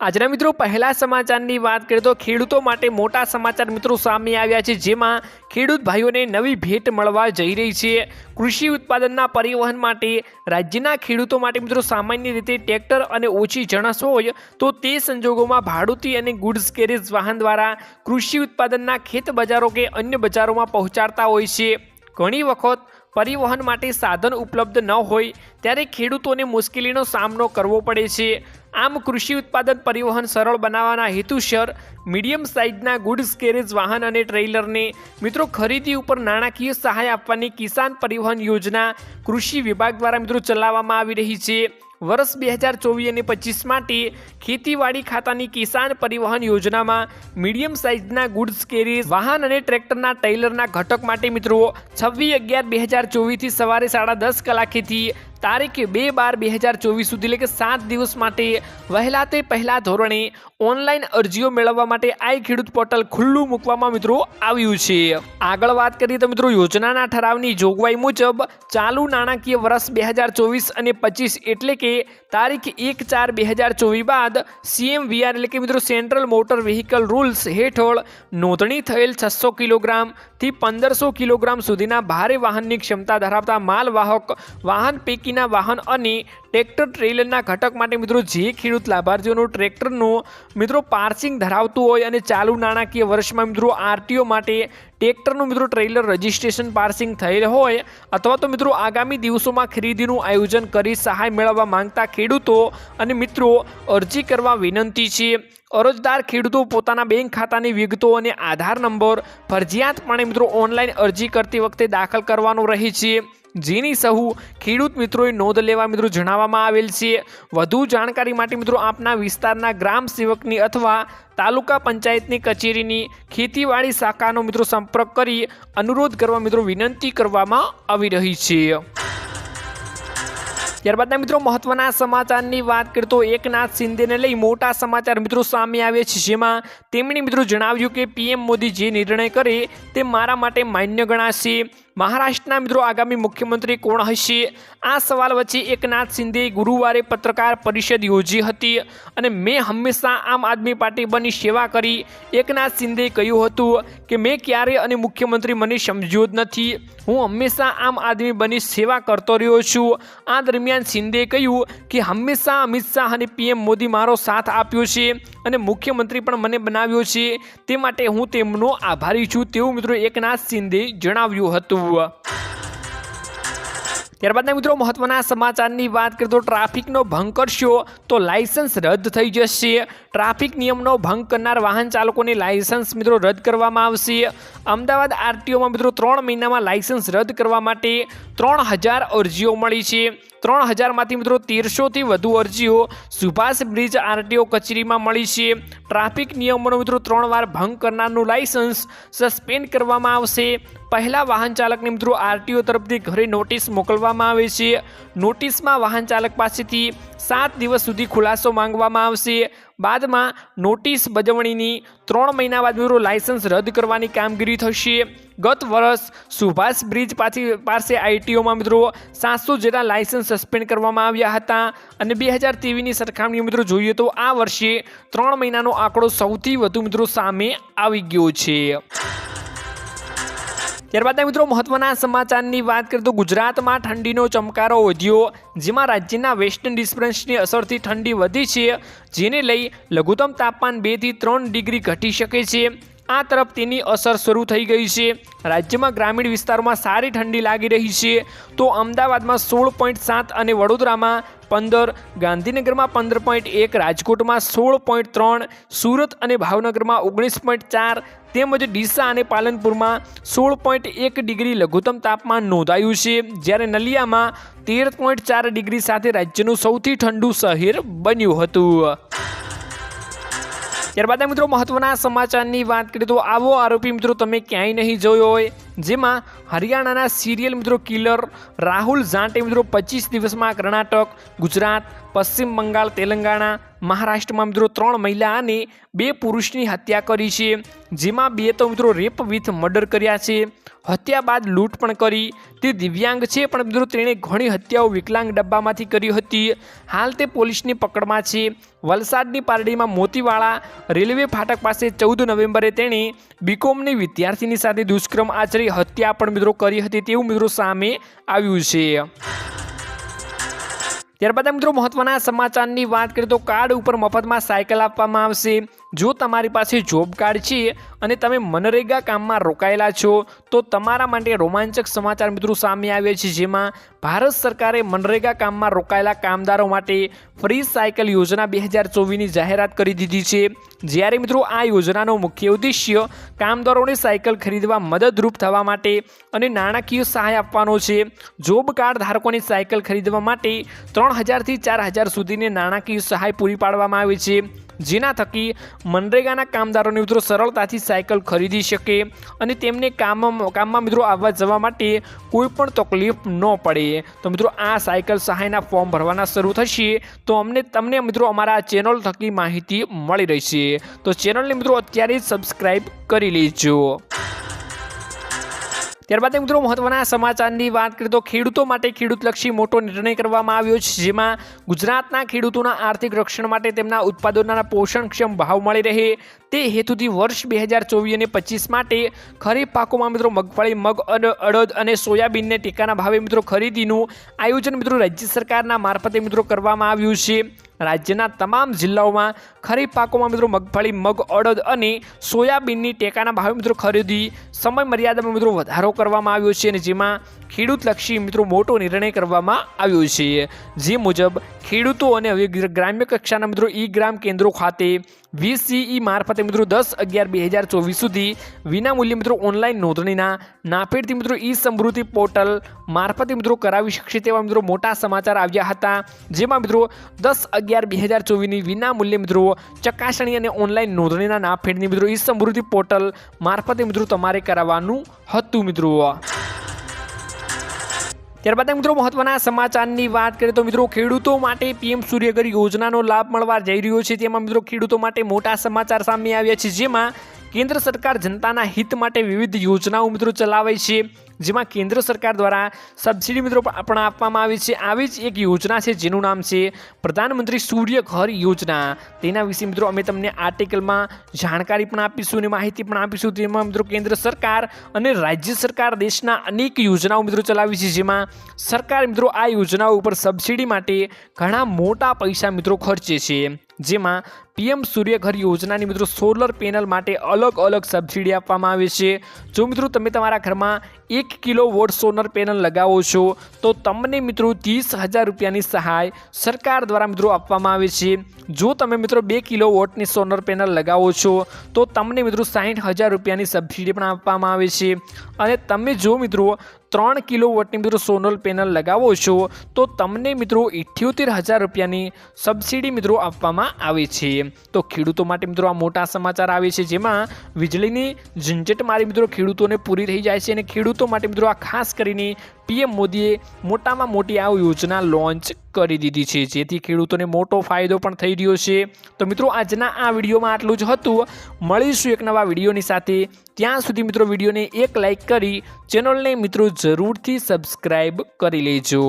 આજના મિત્રો, પહેલા સમાચારની વાત કરીએ તો ખેડૂતો માટે મોટા સમાચાર મિત્રો સામે આવ્યા છે, જેમાં ખેડૂત ભાઈઓને નવી ભેટ મળવા જઈ રહી છે. કૃષિ ઉત્પાદનના પરિવહન માટે રાજ્યના ખેડૂતો માટે મિત્રો સામાન્ય રીતે ટ્રેક્ટર અને ઓછી જણસ હોય, તો તે સંજોગોમાં ભાડુતી અને ગુડ્સ કેરેજ વાહન દ્વારા કૃષિ ઉત્પાદનના ખેત બજારો કે અન્ય બજારોમાં પહોંચાડતા હોય છે. ઘણી વખત પરિવહન માટે સાધન ઉપલબ્ધ ન હોય, ત્યારે ખેડૂતોને મુશ્કેલીનો સામનો કરવો પડે છે. આમ કૃષિ ઉત્પાદન પરિવહન સરળ બનાવવાના હેતુસર મીડિયમ સાઇઝના ગુડ્સ કેરેજ વાહન અને ટ્રેલરને મિત્રો ખરીદી ઉપર નાણાકીય સહાય આપવાની કિસાન પરિવહન યોજના કૃષિ વિભાગ દ્વારા મિત્રો ચલાવવામાં આવી રહી છે. વર્ષ બે હજાર ચોવીસ અને પચીસ માટે ખેતીવાડી ખાતાની કિસાન પરિવહન યોજનામાં મીડિયમ સાઇઝના ગુડ્સ કેરીઝ વાહન અને ટ્રેક્ટરના ટ્રેલરના ઘટક માટે મિત્રો છવ્વીસ અગિયાર બે હજાર ચોવીસથી સવારે સાડા દસ કલાકેથી તારીખ બે બાર બે હજાર ચોવીસ સુધી, એટલે કે સાત દિવસ માટે વહેલા તે પહેલા ધોરણે ઓનલાઈન અરજીઓ મેળવવા માટે આઈ ખેડૂત પોર્ટલ ખુલ્લું મૂકવામાં મિત્રો આવ્યું છે. આગળ વાત કરીએ તો મિત્રો યોજનાના ઠરાવની જોગવાઈ મુજબ ચાલુ નાણાકીય વર્ષ બે હજાર ચોવીસ અને પચીસ એટલે કે તારીખ એક ચાર બે હજાર ચોવીસ બાદ સીએમવીઆર એટલે કે મિત્રો સેન્ટ્રલ મોટર વ્હીકલ રૂલ્સ હેઠળ નોંધણી થયેલ છસો કિલોગ્રામથી પંદરસો કિલોગ્રામ સુધીના ભારે વાહનની ક્ષમતા ધરાવતા માલવાહક વાહન પૈકીના વાહન અને ટ્રેક્ટર ટ્રેલરના ઘટક માટે મિત્રો જે ખેડૂત લાભાર્થીઓનું ટ્રેક્ટરનું મિત્રો પાર્સિંગ ધરાવતું હોય અને ચાલુ નાણાકીય વર્ષમાં મિત્રો આરટીઓ માટે ટ્રેક્ટરનું મિત્રો ટ્રેલર રજિસ્ટ્રેશન પાર્સિંગ થયેલ હોય અથવા તો મિત્રો આગામી દિવસોમાં ખરીદીનું આયોજન કરી સહાય મેળવવા માંગતા ખેડૂતો અને મિત્રો અરજી કરવા વિનંતી છે. અરજદાર ખેડૂતો પોતાના બેંક ખાતાની વિગતો અને આધાર નંબર ફરજિયાતપણે મિત્રો ઓનલાઈન અરજી કરતી વખતે દાખલ કરવાનો રહે છે. જેની સહુ ખેડૂત મિત્રોએ નોંધ લેવા મિત્રો જણાવવામાં આવેલ છે. વધુ જાણકારી માટે મિત્રો આપના વિસ્તારના ગ્રામ સેવકની અથવા તાલુકા પંચાયતની કચેરીની ખેતીવાડી શાખાનો મિત્રો સંપર્ક કરી અનુરોધ કરવા મિત્રો વિનંતી કરવામાં આવી રહી છે. ત્યારબાદના મિત્રો મહત્વના સમાચારની વાત કરીએ તો એકનાથ શિંદેને લઈ મોટા સમાચાર મિત્રો સામે આવ્યા છે, જેમાં તેમણે મિત્રો જણાવ્યું કે પીએમ મોદી જે નિર્ણય કરે તે મારા માટે માન્ય ગણાશે. મહારાષ્ટ્રના મિત્રો આગામી મુખ્યમંત્રી કોણ હશે? આ સવાલ વચ્ચે એકનાથ શિંદે ગુરુવારે પત્રકાર પરિષદ યોજી હતી અને મેં હંમેશા આમ આદમી પાર્ટી બની સેવા કરી. એકનાથ શિંદે કહ્યું હતું કે મેં ક્યારે અને મુખ્યમંત્રી મને સમજ્યો જ નથી. હું હંમેશા આમ આદમી બની સેવા કરતો રહ્યો છું. આ દરમિયાન શિંદે કહ્યું કે હંમેશા અમિત શાહ અને પીએમ મોદી મારો સાથ આપ્યો છે અને મુખ્યમંત્રી પણ મને બનાવ્યો છે. તે માટે હું તેમનો આભારી છું તેવું મિત્રો એકનાથ શિંદે જણાવ્યું હતું. ત્યારબાદના મિત્રો મહત્વના સમાચારની વાત કરીએ તો ટ્રાફિકનો ભંગ કરશો તો લાયસન્સ રદ થઈ જશે. ટ્રાફિક નિયમનો ભંગ કરનાર વાહન ચાલકોને લાયસન્સ મિત્રો રદ કરવામાં આવશે. અમદાવાદ આરટીઓમાં મિત્રો ત્રણ મહિનામાં લાયસન્સ રદ કરવા માટે ત્રણ હજાર અરજીઓ મળી છે. ત્રણ હજારમાંથી મિત્રો તેરસોથી વધુ અરજીઓ સુભાષ બ્રિજ આરટીઓ કચેરીમાં મળી છે. ટ્રાફિક નિયમોનો મિત્રો ત્રણ વાર ભંગ કરનારનું લાયસન્સ સસ્પેન્ડ કરવામાં આવશે. પહેલા વાહન ચાલકને મિત્રો આરટીઓ તરફથી ઘરે નોટિસ મોકલવામાં આવે છે. નોટિસમાં વાહન ચાલક પાસેથી સાત દિવસ સુધી ખુલાસો માંગવામાં આવશે. બાદમાં નોટિસ બજવણીની ત્રણ મહિના બાદ મિત્રો લાયસન્સ રદ કરવાની કામગીરી થશે. ગત વર્ષ સુભાષ બ્રિજ પાછી પાસે આઈટીઓમાં મિત્રો સાતસો જેટલા લાયસન્સ સસ્પેન્ડ કરવામાં આવ્યા હતા. અને બે હજાર તેવીસની સરખામણી મિત્રો જોઈએ તો આ વર્ષે ત્રણ મહિનાનો આંકડો સૌથી વધુ મિત્રો સામે આવી ગયો છે. ત્યારબાદ મિત્રો મહત્વના સમાચારની વાત કરીએ તો ગુજરાતમાં ઠંડીનો ચમકારો વધ્યો, જેમાં રાજ્યના વેસ્ટર્ન ડિસ્ટન્સની અસરથી ઠંડી વધી છે, જેને લઈ લઘુત્તમ તાપમાન બેથી ત્રણ ડિગ્રી ઘટી શકે છે. આ તરફ તેની અસર શરૂ થઈ ગઈ છે. રાજ્યમાં ગ્રામીણ વિસ્તારોમાં સારી ઠંડી લાગી રહી છે. તો અમદાવાદમાં સોળ પોઈન્ટ સાત અને વડોદરામાં પંદર, ગાંધીનગરમાં પંદર પોઈન્ટ એક, રાજકોટમાં સોળ પોઈન્ટ ત્રણ, સુરત અને ભાવનગરમાં ઓગણીસ પોઈન્ટ ચાર, તેમજ ડીસા અને પાલનપુરમાં સોળ પોઈન્ટ એક ડિગ્રી લઘુત્તમ તાપમાન નોંધાયું છે. જ્યારે નલિયામાં તેર પોઈન્ટ ચાર ડિગ્રી સાથે રાજ્યનું સૌથી ઠંડુ શહેર બન્યું હતું. ત્યારબાદ મિત્રો મહત્વના સમાચારની વાત કરીએ તો આવો આરોપી મિત્રો તમે ક્યાંય નહીં જોયો હોય. જેમાં હરિયાણાના સિરિયલ મિત્રો કિલર રાહુલ ઝાંટે મિત્રો પચીસ દિવસમાં કર્ણાટક, ગુજરાત, પશ્ચિમ બંગાળ, તેલંગાણા મહારાષ્ટ્રમાં મિત્રો ત્રણ મહિલા અને બે પુરુષની હત્યા કરી છે, જેમાં બે તો મિત્રો રેપ વિથ મર્ડર કર્યા છે. હત્યા બાદ લૂંટ પણ કરી. તે દિવ્યાંગ છે, પણ મિત્રો તેણે ઘણી હત્યાઓ વિકલાંગ ડબ્બામાંથી કરી હતી. હાલ તે પોલીસની પકડમાં છે. વલસાડની પારડીમાં મોતીવાળા રેલવે ફાટક પાસે ચૌદ નવેમ્બરે તેણે બીકોમની વિદ્યાર્થીની સાથે દુષ્કર્મ આચરી હત્યા પણ મિત્રો કરી હતી તેવું મિત્રો સામે આવ્યું છે. ત્યારબાદ મિત્રો મહત્વના સમાચારની વાત કરીએ તો કાર્ડ ઉપર મફતમાં સાયકલ આપવામાં આવશે. જો તમારી પાસે જોબ કાર્ડ છે અને તમે મનરેગા કામમાં રોકાયેલા છો, તો તમારા માટે રોમાંચક સમાચાર મિત્રો સામે આવ્યા છે, જેમાં ભારત સરકારે મનરેગા કામમાં રોકાયેલા કામદારો માટે ફ્રી સાયકલ યોજના બે હજાર ચોવીસની જાહેરાત કરી દીધી છે. જ્યારે મિત્રો આ યોજનાનો મુખ્ય ઉદ્દેશ્ય કામદારોને સાયકલ ખરીદવા મદદરૂપ થવા માટે અને નાણાકીય સહાય આપવાનો છે. જોબ કાર્ડ ધારકોને સાયકલ ખરીદવા માટે ત્રણ હજારથી ચાર હજાર સુધીની નાણાકીય સહાય પૂરી પાડવામાં આવે છે. જેના થકી મનરેગાના કામદારોને મિત્રો સરળતાથી સાયકલ ખરીદી શકે અને તેમને કામ કામમાં મિત્રો આવવા જવા માટે કોઈ પણ તકલીફ ન પડે. તો મિત્રો આ સાયકલ સહાયના ફોર્મ ભરવાના શરૂ થશે. તો અમને તમને મિત્રો અમારા ચેનલ થકી માહિતી મળી રહેશે. તો ચેનલને મિત્રો અત્યારે સબસ્ક્રાઈબ કરી લેજો. ત્યારબાદ મિત્રો મહત્વના સમાચારની વાત કરીએ તો ખેડૂતો માટે ખેડૂતલક્ષી મોટો નિર્ણય કરવામાં આવ્યો છે, જેમાં ગુજરાતના ખેડૂતોના આર્થિક રક્ષણ માટે તેમના ઉત્પાદનોના પોષણક્ષમ ભાવ મળી રહે. તે હેતુથી વર્ષ બે હજાર ચોવીસ અને પચીસ માટે ખરીફ પાકોમાં મિત્રો મગફળી, મગ, અને, અડદ અને સોયાબીનને ટેકાના ભાવે મિત્રો ખરીદીનું આયોજન મિત્રો રાજ્ય સરકારના મારફતે મિત્રો કરવામાં આવ્યું છે. રાજ્યના તમામ જિલ્લાઓમાં ખરીફ પાકોમાં મિત્રો મગફળી, મગ, અડદ અને સોયાબીનની ટેકાના ભાવે મિત્રો ખરીદી સમય મર્યાદામાં મિત્રો વધારો કરવામાં આવ્યો છે અને જેમાં ખેડૂતલક્ષી મિત્રો મોટો નિર્ણય કરવામાં આવ્યો છે. જે મુજબ ખેડૂતો અને હવે ગ્રામ્ય કક્ષાના મિત્રો ઈ ગ્રામ કેન્દ્રો ખાતે વીસીઈ મારફતે મિત્રો દસ અગિયાર બે હજાર ચોવીસ સુધી વિનામૂલ્યે મિત્રો ઓનલાઈન નોંધણીના નાફેડથી મિત્રો ઈ સમૃદ્ધિ પોર્ટલ મારફતે મિત્રો કરાવી શકશે તેવા મિત્રો મોટા સમાચાર આવ્યા હતા. જેમાં મિત્રો દસ બે હજાર ચોવીસની વિનામૂલ્યે મિત્રો ચકાસણી અને ઓનલાઈન નોંધણીના નાફેડની મિત્રો ઈ સમૃદ્ધિ પોર્ટલ મારફતે મિત્રો તમારે કરાવવાનું હતું મિત્રો. ત્યારબાદ મિત્રો મહત્વના સમાચારની વાત કરીએ તો મિત્રો ખેડૂતો માટે પીએમ સૂર્યઘર યોજનાનો લાભ મળવા જઈ રહ્યો છે. તેમાં મિત્રો ખેડૂતો માટે મોટા સમાચાર સામે આવ્યા છે. જેમાં કેન્દ્ર સરકાર જનતાના હિત માટે વિવિધ યોજનાઓ મિત્રો ચલાવે છે, જેમાં કેન્દ્ર સરકાર દ્વારા સબસિડી મિત્રો પણ આપવામાં આવે છે. આવી જ એક યોજના છે, જેનું નામ છે પ્રધાનમંત્રી સૂર્ય ઘર યોજના. તેના વિશે મિત્રો અમે તમને આર્ટિકલમાં જાણકારી પણ આપીશું અને માહિતી પણ આપીશું. તેમાં મિત્રો કેન્દ્ર સરકાર અને રાજ્ય સરકાર દેશના અનેક યોજનાઓ મિત્રો ચલાવી છે, જેમાં સરકાર મિત્રો આ યોજનાઓ ઉપર સબસિડી માટે ઘણા મોટા પૈસા મિત્રો ખર્ચે છે. જેમાં પીએમ સૂર્યઘર યોજનાની મિત્રો સોલર પેનલ માટે અલગ અલગ સબસિડી આપવામાં આવે છે. જો મિત્રો તમે તમારા ઘરમાં એક કિલો વોટ સોલર પેનલ લગાવો છો, તો તમને મિત્રો ત્રીસ હજાર રૂપિયાની સહાય સરકાર દ્વારા મિત્રો આપવામાં આવે છે. જો તમે મિત્રો બે કિલો વોટની સોલર પેનલ લગાવો છો, તો તમને મિત્રો સાઠ હજાર રૂપિયાની સબસિડી પણ આપવામાં આવે છે. અને તમે જો મિત્રો ત્રણ કિલો વોટની મિત્રો સોલર પેનલ લગાવો છો, તો તમને મિત્રો ઇઠ્યોતેર હજાર રૂપિયાની સબસિડી મિત્રો આપવામાં આવે છે. તો ખેડૂતો માટે મિત્રો આ મોટા સમાચાર આવે છે, જેમાં વીજળીની ઝંઝટ મારી મિત્રો ખેડૂતોને પૂરી થઈ જાય છે અને ખેડૂતો માટે મિત્રો આ ખાસ કરીને પીએમ મોદીએ મોટામાં મોટી આ યોજના લોન્ચ કરી દીધી છે. જેથી ખેડૂતોને મોટો ફાયદો પણ થઈ રહ્યો છે. તો મિત્રો આજના આ વિડીયોમાં આટલું જ હતું. મળીશું એક નવા વિડીયોની સાથે. ત્યાં સુધી મિત્રો વિડીયોને એક લાઇક કરી ચેનલને મિત્રો જરૂરથી સબસ્ક્રાઈબ કરી લેજો.